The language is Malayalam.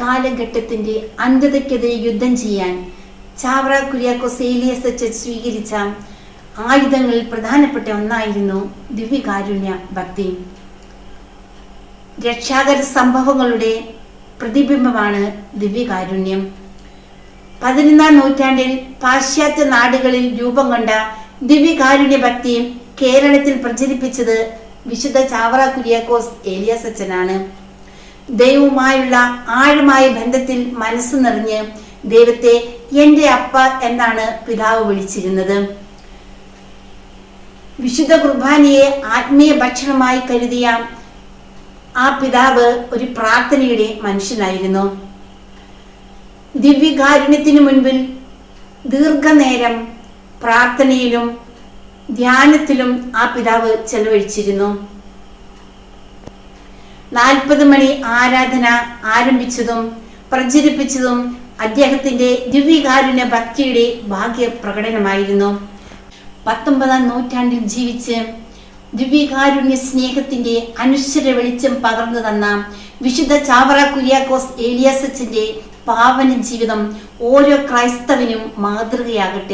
കാലഘട്ടത്തിന്റെ അന്ധതയ്ക്കെതിരെ യുദ്ധം ചെയ്യാൻ ചാവറ കുര്യാക്കോസ് ഏലിയസ് അച്ഛൻ സ്വീകരിച്ച ആയുധങ്ങളിൽ പ്രധാനപ്പെട്ട ഒന്നായിരുന്നു ദിവ്യകാരുണ്യ ഭക്തി. രക്ഷാകര സംഭവങ്ങളുടെ പ്രതിബിംബമാണ് ദിവ്യകാരുണ്യം. പതിനൊന്നാം നൂറ്റാണ്ടിൽ പാശ്ചാത്യ നാടുകളിൽ രൂപം കൊണ്ട ദിവ്യകാരുണ്യ ഭക്തി കേരളത്തിൽ പ്രചരിപ്പിച്ചത് വിശുദ്ധ ചാവറ കുര്യാക്കോസ് ഏലിയാസ് അച്ഛനാണ്. ദൈവവുമായുള്ള ആഴമായ ബന്ധത്തിൽ മനസ്സ് നിറഞ്ഞ് ദൈവത്തെ എന്റെ അപ്പ എന്നാണ് പിതാവ് വിളിച്ചിരുന്നത്. വിശുദ്ധ കുർബാനയെ ആത്മീയ ഭക്ഷണമായി കരുതിയ ആ പിതാവ് ഒരു പ്രാർത്ഥനയുടെ മനുഷ്യനായിരുന്നു. ദിവ്യകാരുണ്യത്തിനു മുൻപിൽ ദീർഘനേരം പ്രാർത്ഥനയിലും ധ്യാനത്തിലും ആ പിതാവ് ചെലവഴിച്ചിരുന്നു. നാൽപ്പത് മണി ആരാധന ആരംഭിച്ചതും പ്രചരിപ്പിച്ചതും അദ്ദേഹത്തിന്റെ ദിവ്യകാരുണ്യ ഭക്തിയുടെ ഭാഗ്യ പ്രകടനമായിരുന്നു പത്തൊമ്പതാം നൂറ്റാണ്ടിൽ ജീവിച്ച് ദിവ്യകാരുണ്യ സ്നേഹത്തിന്റെ അനുശ്വര വെളിച്ചം പകർന്നു തന്ന വിശുദ്ധ ചാവറ കുര്യാക്കോസ് ഏലിയാസച്ചന്റെ പാവന ജീവിതം ഓരോ ക്രൈസ്തവനും മാതൃകയാകട്ടെ.